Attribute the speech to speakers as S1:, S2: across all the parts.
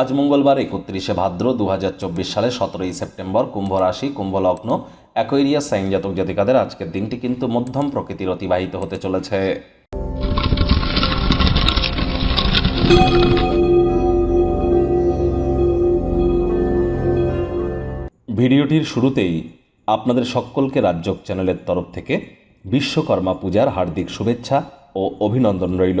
S1: আজ মঙ্গলবার, একত্রিশে ভাদ্র দু সালে সতেরোই সেপ্টেম্বর, কুম্ভ রাশি, কুম্ভ লগ্ন অ্যাকোয়েরিয়াস সাইন জাতক জাতিকাদের আজকের দিনটি কিন্তু মধ্যম প্রকৃতির অতিবাহিত হতে চলেছে। ভিডিওটির শুরুতেই আপনাদের সকলকে রাজ্যক চ্যানেলের তরফ থেকে বিশ্বকর্মা পূজার হার্দিক শুভেচ্ছা ও অভিনন্দন রইল।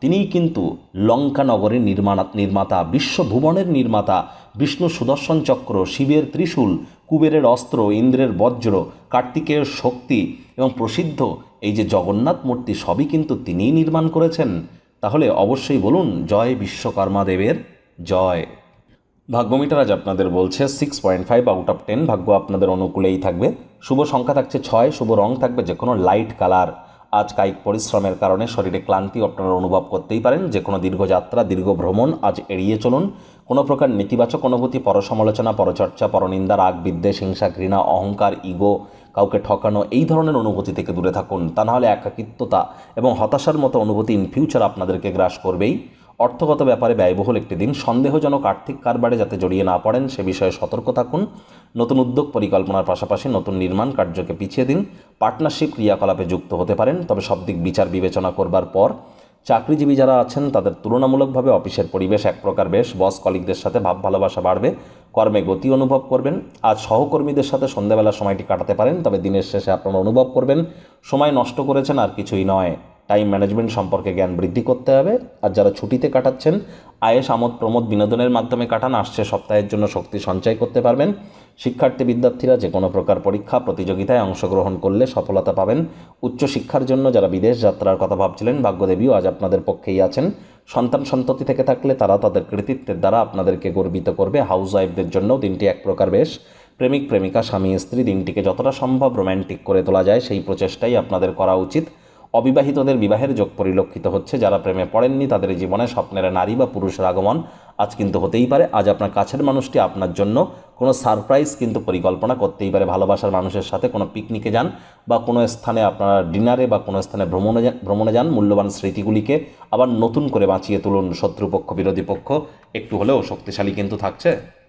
S1: তিনিই কিন্তু লঙ্কা নগরের নির্মাণ, নির্মাতা, বিশ্বভুবনের নির্মাতা, বিষ্ণু সুদর্শন চক্র, শিবের ত্রিশূল, কুবেরের অস্ত্র, ইন্দ্রের বজ্র কার্তিকেয়ের শক্তি এবং প্রসিদ্ধ এই যে জগন্নাথ মূর্তি সবই কিন্তু তিনিই নির্মাণ করেছেন। তাহলে অবশ্যই বলুন, জয় বিশ্বকর্মা দেবের, জয়। ভাগ্যমিটার আজ আপনাদের বলছে six point five out of ten ভাগ্য আপনাদের অনুকূলেই থাকবে। শুভ সংখ্যা থাকছে ছয়, শুভ রং থাকবে যে কোনো লাইট কালার আজ কায়িক পরিশ্রমের কারণে শরীরে ক্লান্তি আপনারা অনুভব করতেই পারেন। যে কোনো দীর্ঘযাত্রা দীর্ঘ ভ্রমণ আজ এড়িয়ে চলুন। কোনো প্রকার নেতিবাচক অনুভূতি, পরসমালোচনা, পরচর্চা, পরনিন্দা, রাগ, বিদ্বেষ, হিংসা, ঘৃণা, অহংকার, ইগো কাউকে ঠকানো, এই ধরনের অনুভূতি থেকে দূরে থাকুন। তা নাহলে একাকিত্বতা এবং হতাশার মতো অনুভূতি ইন ফিউচার আপনাদেরকে গ্রাস করবেই। অর্থগত ব্যাপারে ব্যয়বহুল একটি দিন। সন্দেহজনক আর্থিক কারবারে যাতে জড়িয়ে না পড়েন, সে বিষয়ে সতর্ক থাকুন। নতুন উদ্যোগ পরিকল্পনার পাশাপাশি নতুন নির্মাণ কার্যকে পিছিয়ে দিন। পার্টনারশিপ ক্রিয়াকলাপে যুক্ত হতে পারেন, তবে সব দিক বিচার বিবেচনা করবার পর। চাকরিজীবী যারা আছেন, তাদের তুলনামূলকভাবে অফিসের পরিবেশ এক প্রকার বেশ। বস কলিগদের সাথে ভাব ভালোবাসা বাড়বে, কর্মে গতি অনুভব করবেন। আজ সহকর্মীদের সাথে সন্ধ্যাবেলার সময়টি কাটাতে পারেন, তবে দিনের শেষে আপনারা অনুভব করবেন, সময় নষ্ট করেছেন আর কিছুই নয়। টাইম ম্যানেজমেন্ট সম্পর্কে জ্ঞান বৃদ্ধি করতে হবে। আর যারা ছুটিতে কাটাচ্ছেন আয়েস আমোদ, প্রমোদ বিনোদনের মাধ্যমে কাটান। আসছে সপ্তাহের জন্য শক্তি সঞ্চয় করতে পারবেন। শিক্ষার্থী, বিদ্যার্থীরা যে কোনো প্রকার পরীক্ষা, প্রতিযোগিতায় অংশগ্রহণ করলে সফলতা পাবেন। উচ্চশিক্ষার জন্য যারা বিদেশ যাত্রার কথা ভাবছিলেন, ভাগ্যদেবীও আজ আপনাদের পক্ষেই আছেন। সন্তান সন্ততি থেকে থাকলে তারা তাদের কৃতিত্বের দ্বারা আপনাদেরকে গর্বিত করবে। হাউস ওয়াইফদের জন্যও দিনটি এক প্রকার বেশ। প্রেমিক, প্রেমিকা, স্বামী, স্ত্রী, দিনটিকে যতটা সম্ভব রোম্যান্টিক করে তোলা যায়, সেই প্রচেষ্টাই আপনাদের করা উচিত। অবিবাহিতদের বিবাহের যোগ পরিলক্ষিত হচ্ছে। যারা প্রেমে পড়েননি, তাদের জীবনে স্বপ্নের নারী বা পুরুষের আগমন আজ কিন্তু হতেই পারে। আজ আপনার কাছের মানুষটি আপনার জন্য কোনো সারপ্রাইজ কিন্তু পরিকল্পনা করতেই পারে। ভালোবাসার মানুষের সাথে কোনো পিকনিকে যান বা কোনো স্থানে আপনারা ডিনারে বা কোনো স্থানে ভ্রমণে ভ্রমণে যান, মূল্যবান স্মৃতিগুলিকে আবার নতুন করে বাঁচিয়ে তুলুন শত্রুপক্ষ, বিরোধী পক্ষ। একটু হলেও শক্তিশালী কিন্তু থাকছে।